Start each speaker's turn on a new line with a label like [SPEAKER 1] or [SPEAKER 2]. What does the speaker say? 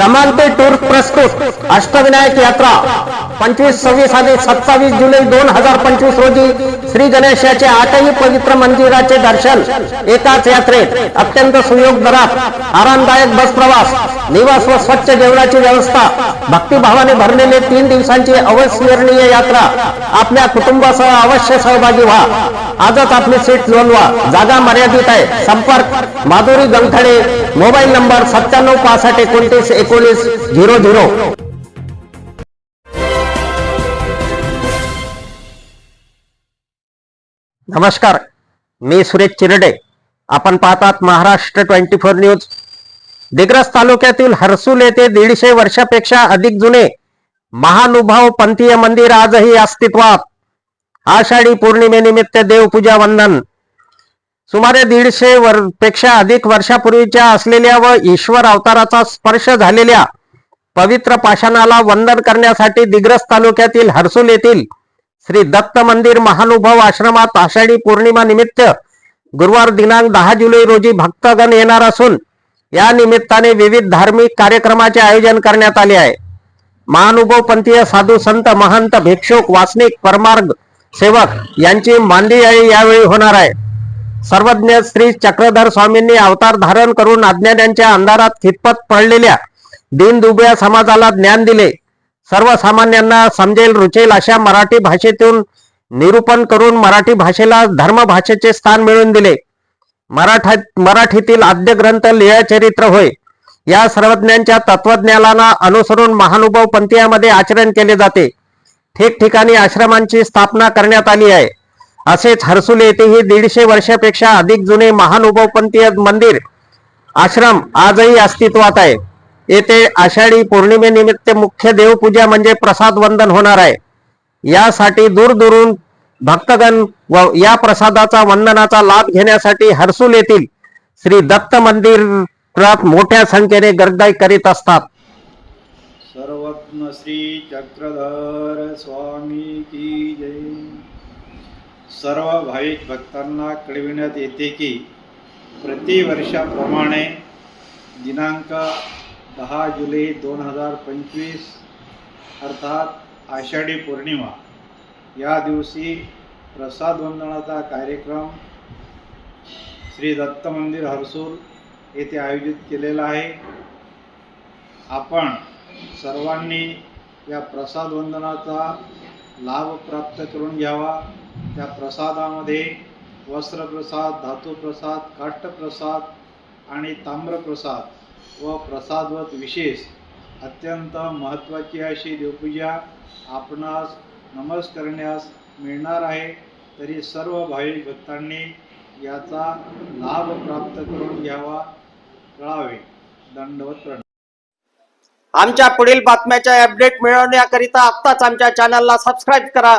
[SPEAKER 1] क्रमांक टूर प्रस्तुत अष्टविनायक यात्रा पंचवीस सव्वीस आणि सत्तावीस जुलै दोन हजार पंचवीस रोजी श्री गणेशाचे आठही पवित्र मंदिराचे दर्शन एकाच यात्रेत अत्यंत सुयोग दरात आरामदायक बस प्रवास निवास व स्वच्छ जेवणाची व्यवस्था भक्तिभावाने भरलेले तीन दिवसांची अविस्मरणीय यात्रा. आपल्या कुटुंबासह अवश्य सहभागी व्हा. आजच आपली सीट नोंदवा जागा मर्यादित आहे. संपर्क. माधुरी गंगखडे मोबाईल नंबर सत्त्याण्णव पासष्ट एकोणतीस एकोणीस झिरो झिरो. नमस्कार मी सुरेश चिरडे. आपण पाहतात Maharashtra twenty four news. Digras तालुक्यातील हर्सुल येथे दीडशे वर्षापेक्षा अधिक जुने महानुभाव पंथीय मंदिर आजही अस्तित्वात. आषाढी पौर्णिमेनिमित्त देवपूजा वंदन. सुमारे दीडशे वर पेक्षा अधिक वर्षापूर्वीच्या असलेल्या व ईश्वर अवताराचा स्पर्श झालेल्या पवित्र पाषाणाला वंदन करण्यासाठी दिग्रस तालुक्यातील हर्सुल येथील श्री दत्त मंदिर महानुभव आश्रमात आषाढी पौर्णिमा निमित्त गुरुवार दिनांक दहा जुलै रोजी भक्तगण येणार असून या निमित्ताने विविध धार्मिक कार्यक्रमाचे आयोजन करण्यात आले आहे. महानुभव पंथीय साधू संत महंत भिक्षुक वासनिक परमार्ग सेवक यांची मांदियाळी यावेळी होणार आहे. सर्वज्ञ श्री चक्रधर स्वामींनी अवतार धारण करून अज्ञानांच्या अंधारात खितपत पडलेल्या दीनदुबळ्या समाजाला ज्ञान दिले. सर्वसामान्यांना समजेल रुचेल अशा मराठी भाषेतून निरूपण करून मराठी भाषेला धर्म भाषेचे स्थान मिळवून दिले. मराठा मराठीतील आद्य ग्रंथ लीळाचरित्र होय. या सर्वज्ञांच्या तत्वज्ञानाला अनुसरून महानुभाव पंथीयामध्ये आचरण केले जाते. ठिकठिकाणी आश्रमांची स्थापना करण्यात आली आहे. असेच हरसुल येथेही दीडशे वर्षापेक्षा अधिक जुने महानुभावपंथीय मंदिर आश्रम आजही अस्तित्वात आहे. येथे आषाढी पौर्णिमेनिमित्त मुख्य देवपूजा म्हणजे प्रसाद वंदन होणार आहे. यासाठी दूरदूरून भक्तगण व या प्रसादाचा वंदनाचा लाभ घेण्यासाठी हरसूल येथील श्री दत्त मंदिरात मोठ्या संख्येने गर्दाई करीत असतात.
[SPEAKER 2] सर्वज्ञ श्री चक्रधर स्वामी की जय. सर्व भाविक भक्तांना कळविण्यात येते की प्रतिवर्षाप्रमाणे दिनांक दहा जुलै दोन हजार पंचवीस अर्थात आषाढी पौर्णिमा. या दिवशी प्रसाद वंदनाचा कार्यक्रम श्री दत्त मंदिर हरसूर येथे आयोजित केलेला आहे. आपण सर्वांनी या प्रसाद वंदनाचा लाभ प्राप्त करून घ्यावा. त्या प्रसादामध्ये वस्त्रप्रसाद धातुप्रसाद काष्टप्रसाद आणि ताम्रप्रसाद व प्रसादवत विशेष अत्यंत महत्त्वाची अशी देवपूजा आपणास नमस करण्यास मिळणार आहे. तरी सर्व भाविक भक्तांनी याचा लाभ प्राप्त करून घ्यावा. कळावे दंडवत प्रणाम
[SPEAKER 3] आमच्या पुढील बातम्याच्या अपडेट मिळवण्याकरिता आत्ताच आमच्या चॅनलला सबस्क्राईब करा.